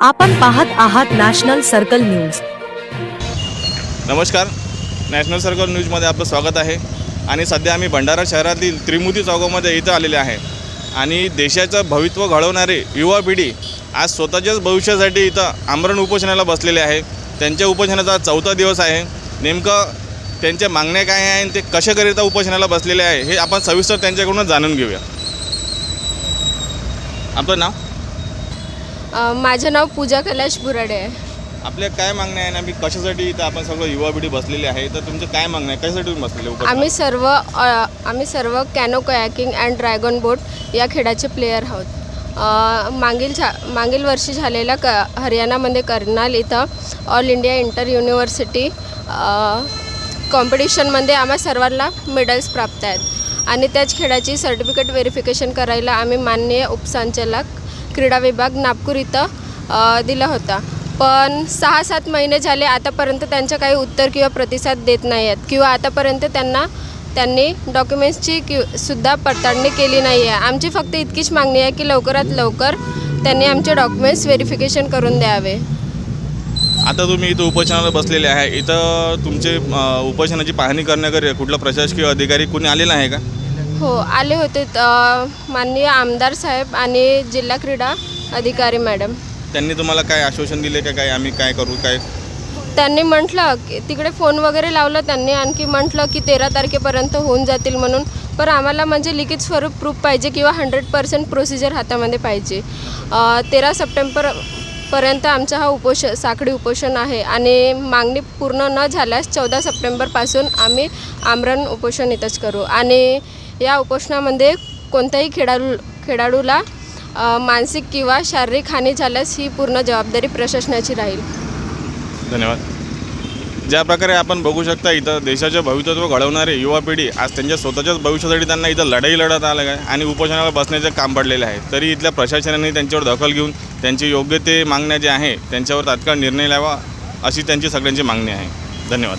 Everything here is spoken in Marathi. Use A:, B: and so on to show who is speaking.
A: आपण पाहत आहात नॅशनल सर्कल न्यूज.
B: नमस्कार. नॅशनल सर्कल न्यूजमध्ये आपलं स्वागत आहे. आणि सध्या आम्ही भंडारा शहरातील त्रिमुती चौकामध्ये इथं आलेले आहे. आणि देशाचं भवित्व घडवणारे युवा पिढी आज स्वतःच्याच भविष्यासाठी इथं आमरण उपोषणाला बसलेले आहे. त्यांच्या उपोषणाचा चौथा दिवस आहे. नेमकं त्यांच्या मागण्या काय आहे आणि ते कशाकरिता उपोषणाला बसलेले आहे हे आपण सविस्तर त्यांच्याकडून जाणून घेऊया. आपलं नाव?
C: अ, माझं नाव पूजा कैलाश बुराडे आहे.
B: आपल्या काय मागण्या आहे ना मी कशासाठी इथं आपण सगळं युवा पिढी बसलेली आहे? तर तुमचं काय मागणं आहे? कशासाठी तुम्ही बसलेले?
C: आम्ही सर्व अ, आम्ही सर्व canoe kayaking and dragon boat या खेळाचे प्लेयर आहोत. अ, मागील झा मागील वर्षी झालेल्या क हरियाणामध्ये कर्नाल इथं ऑल इंडिया इंटर युनिव्हर्सिटी कॉम्पिटिशनमध्ये आम्हा सर्वांना मेडल्स प्राप्त आहेत. आणि त्याच खेळाची सर्टिफिकेट व्हेरिफिकेशन करायला आम्ही माननीय उपसंचालक क्रीडा विभाग नागपूर इथं दिला होता. पण सहा सात महिने झाले आतापर्यंत त्यांचं काही उत्तर किंवा प्रतिसाद देत नाही आहेत किंवा आतापर्यंत त्यांना त्यांनी डॉक्युमेंट्सची कि सुद्धा पडताळणी केली नाही आहे आमची फक्त इतकीच मागणी आहे की लवकरात लवकर त्यांनी आमचे डॉक्युमेंट्स व्हेरिफिकेशन करून द्यावे.
B: आता तुम्ही इथं उपोषणाला बसलेले आहे. इथं तुमचे उपोषणाची पाहणी करण्याकरिता कुठला प्रशासकीय अधिकारी कोणी आलेला आहे का?
C: हो आले होते माननीय आमदार साहेब आणि जिल्हा क्रीडा अधिकारी मॅडम.
B: त्यांनी तुम्हाला काय आश्वासन दिले का काय आम्ही काय करू काय?
C: त्यांनी म्हटलं की तिकडे फोन वगैरे लावलं त्यांनी आणखी म्हटलं की तेरा तारखेपर्यंत होऊन जातील म्हणून. पण आम्हाला म्हणजे लिखित स्वरूप प्रूफ पाहिजे किंवा हंड्रेड पर्सेंट प्रोसिजर हातामध्ये पाहिजे. तेरा सप्टेंबर पर्यंत आमचा हा उपोष साखळी उपोषण आहे आणि मागणी पूर्ण न झाल्यास चौदा सप्टेंबरपासून आम्ही आमरण उपोषण इथंच करू. आणि या उपोषणामध्ये कोणत्याही खेळाडू खेळाडूला मानसिक किंवा शारीरिक हानी झाल्यास ही पूर्ण जबाबदारी प्रशासनाची राहील.
B: धन्यवाद. ज्या प्रकारे आपण बघू शकता इथं देशाचे भवितत्व घडवणारे युवा पिढी आज त्यांच्या स्वतःच्याच भविष्यासाठी त्यांना इथं लढाई लढत आलं आहे आणि उपोषणाला बसण्याचं काम पडलेलं आहे. तरी इथल्या प्रशासनाने त्यांच्यावर दखल घेऊन त्यांची योग्य ते मागण्या जे आहे त्यांच्यावर तात्काळ निर्णय लावा अशी त्यांची सगळ्यांची मागणी आहे. धन्यवाद.